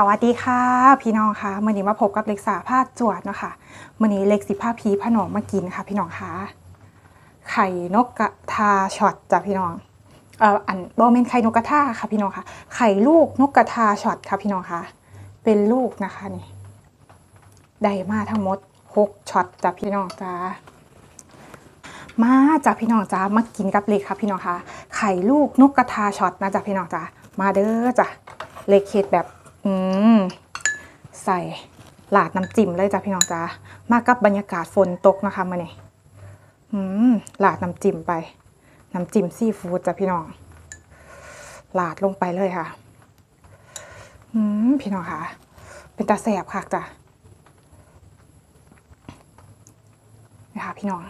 สวัสดีค่ะ พี่น้องค่ะมื่อนี้มาพบกับเล็กสาพาจวดเนาะค่ะมื่อนี้เล็กสิผ้าพีผนองมากินค่ะ พี่น้องค่ะไข่นกกระทาช็อตจ้ะพี่น้องเอ่ออันบอเมนไข่นกกระทาค่ะพี่น้องค่ะ ไข่ลูกนกกระทาช็อตค่ะพี่น้องค่ะ เป็นลูกนะคะนี่ได้มาทั้งหมดหกช็อตจ้ะพี่น้องจ้ามาจ้ะพี่น้องจ้ามากินกับเล็กค่ะพี่น้องค่ะ ไข่ลูกนกกระทาช็อตนะจ้ะพี่น้องจ้ามาเด้อจ้ะเล็กเฮ็ดแบบ อืมใส่หลาดน้ำจิ้มเลยจ้ะพี่น้องจ้ามากับบรรยากาศฝนตกนะคะมื่อนี้อืมหลาดน้ำจิ้มไป น้ำจิ้มซีฟู้ดจ้ะพี่น้องหลาดลงไปเลยค่ะ อืมพี่น้องค่ะ เป็นตาแสบค่ะจ้ะนี่ค่ะพี่น้อง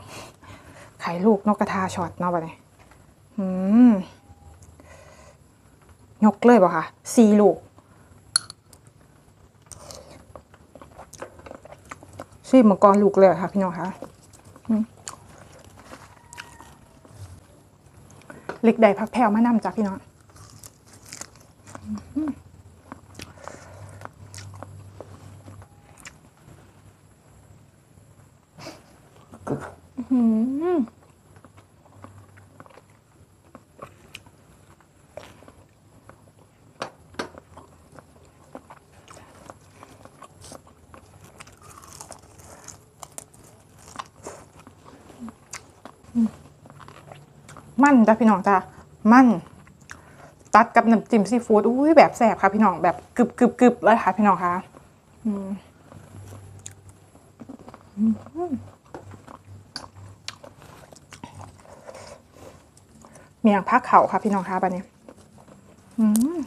ไข่ลูกนกกระทาช็อตเนาะบัดนี้อืม ยกเลยบ่ค่ะสี่ลูก ซีมังกรลูกเลยค่ะพี่น้องคะเล็กใดพักแผ่วมะนำจ้ะพี่น้องอืม มั่นจ้ะพี่น้องจ้ะมั่น ตัดกับน้ำจิ้มซีฟู้ดอุ้ยแบบแสบค่ะพี่น้องแบบกรึบกรึบกรึบเลยค่ะพี่น้องค่ะมอืมเมียงพักเข่าค่ะพี่น้องค่ะบันนี้อืม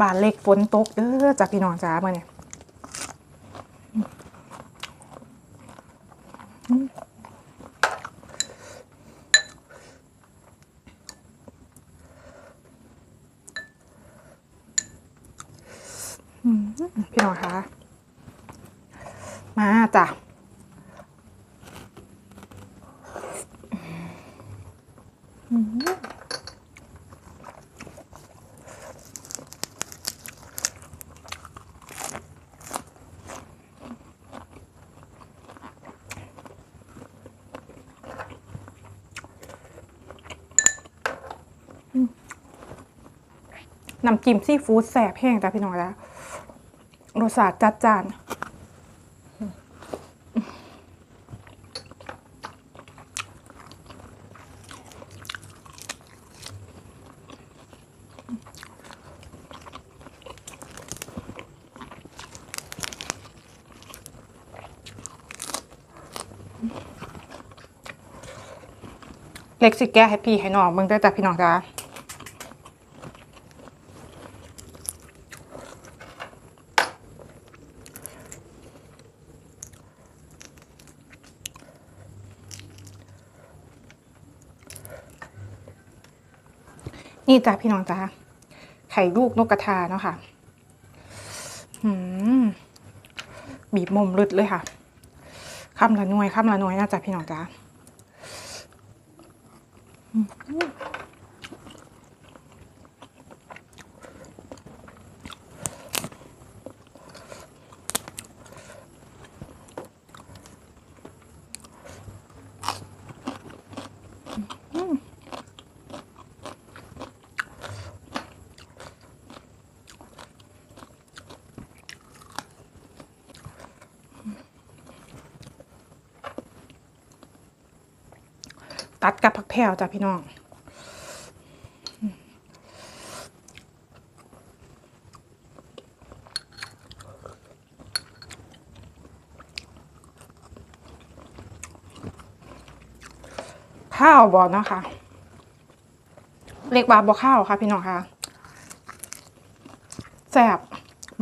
บานเล็กฝนตกเด้อจ้ะพี่น้องจ้ามื่อนี้พี่น้องค่ะมา จ้ะน้ำจิ้มซีฟู้ดแสบแห้งจ้ะพี่น้องจ้ะรสชาติจัดจ้าน เล็กสิแก้ให้พี่ให้น้องมึงได้จ้ะพี่น้องจ้านี่จ้ะพี่น้องจ้าไข่ลูกนกกระทาเนาะค่ะบีบมุมลึดเลยค่ะคำละหน่วยคำละหน่วยนะจ๊ะพี่น้องจ้า อืม ตัดกับผักแพรวจ้ะพี่น้องข้าวบอเนาะค่ะเรียกวาบอข้าวค่ะ พี่น้องค่ะแซ่บ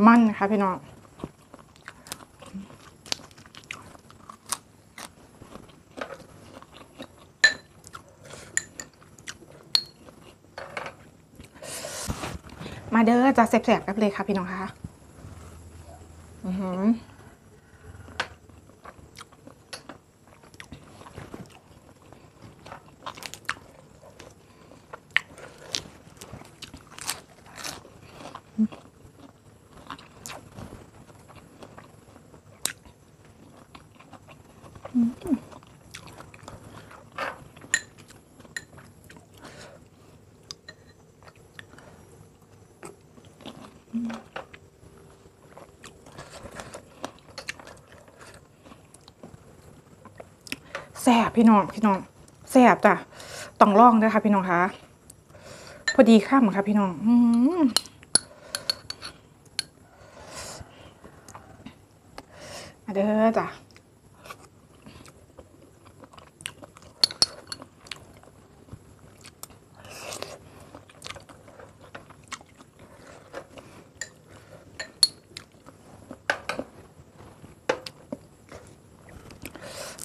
มันค่ะพี่น้อง มาเด้อจะเสบๆกันเลยค่ะพี่น้องคะอือหือ แสบพี่น้องพี่น้องแสบจ้ะต้องลองนะคะพี่น้องคะพอดีข้ามค่ะพี่น้องอืมเด้อจ้ะ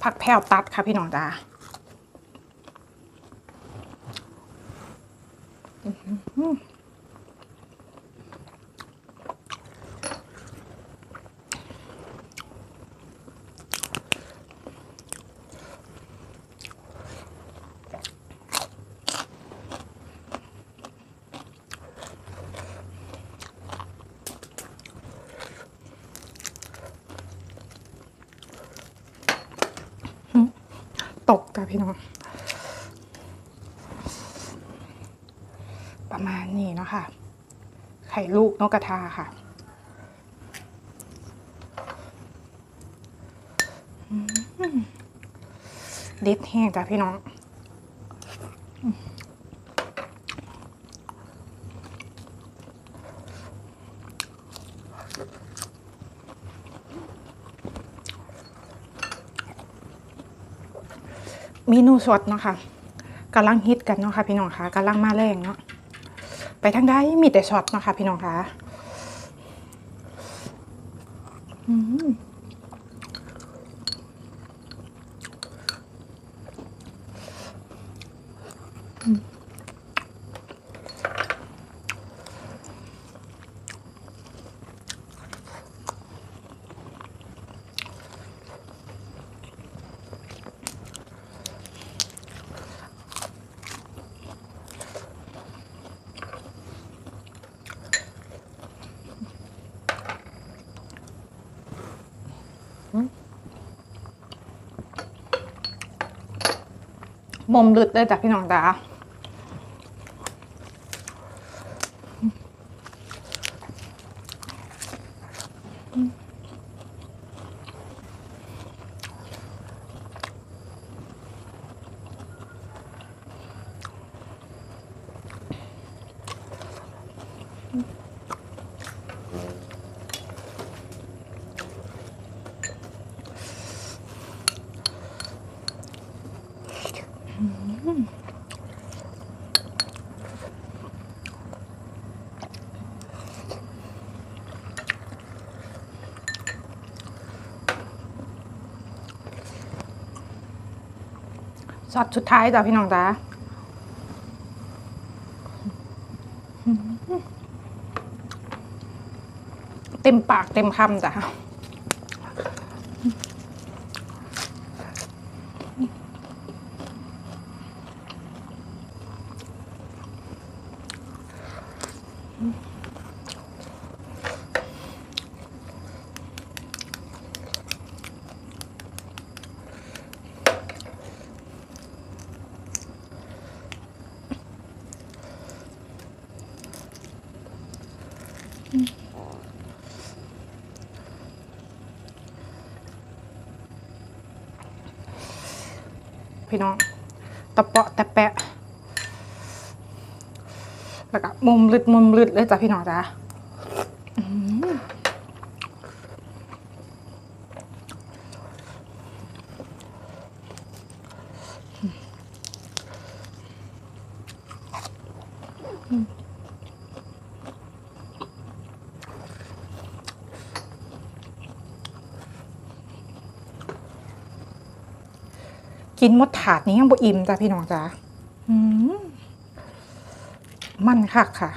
ผักแพรวตัดค่ะพี่น้องจ้า ตกจ้ะพี่น้อง ประมาณนี้เนาะค่ะ ไข่ลูกนกกระทาค่ะเด็ดแห้งจ้ะพี่น้อง เมนูสดเนาะค่ะกำลังฮิตกันเนาะค่ะพี่น้องคะกำลังมาแรงเนาะไปทางใดมีแต่ช็อตเนาะค่ะพี่น้องคะอื มมมลึดเลยจ้ะพี่น้องจ้า อตสุดท้ายจ้ะพี่น้องจ้าเต็มปากเต็มคำจ้ะ พี่น้องตะเปาะตะแปะ แล้วก็มุมลึดมุมลึดเลยจ้ะพี่น้องจ้ะ กินหมดถาดนี้ยังบ่อิ่มจ้ะพี่น้องจ้ะมันคักค่ะ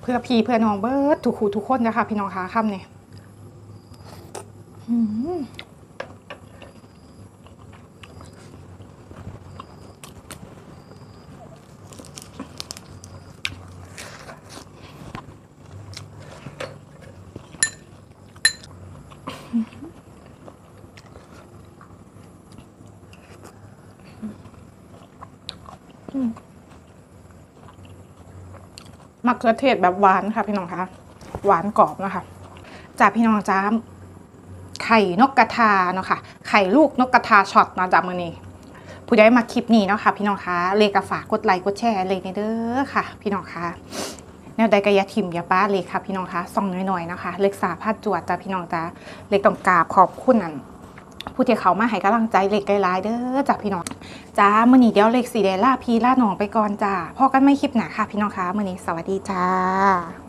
เพื่อพี่เพื่อน้องเบิร์ดทุกคู่ทุกคนนะคะพี่น้องคะคำเนี่ย มะเขือเทศแบบหวานค่ะพี่น้องคะหวานกรอบนะคะจ้าพี่น้องจ้าไข่นกกระทาเนาะค่ะ ไข่ลูกนกกระทาช็อตนาะจ้ามือนี้ผู้ใดมาคลิปนี้เนาะค่ะ พี่น้องคะเลขกฝากกดไลค์กดแชร์เลยในเด้อค่ะ พี่น้องคะแนวใดกอยาทิมยาป้าเลยค่ะพี่น้องคะส่องน้อยๆนะคะ เลขสาพาดจวดจ้าพี่น้องจ้าเลขต้องกราบขอบคุณนั่น ผู้ที่เขามาให้กำลังใจเลขไกลๆเด้อจ้าพี่น้องจ้ามื่อนี้เดี๋ยวเล็กสีแดงล่าพีล่าหนองไปก่อนจ้าพอกันไม่คลิปหนาค่ะพี่น้องคะมื่อนี้สวัสดีจ้า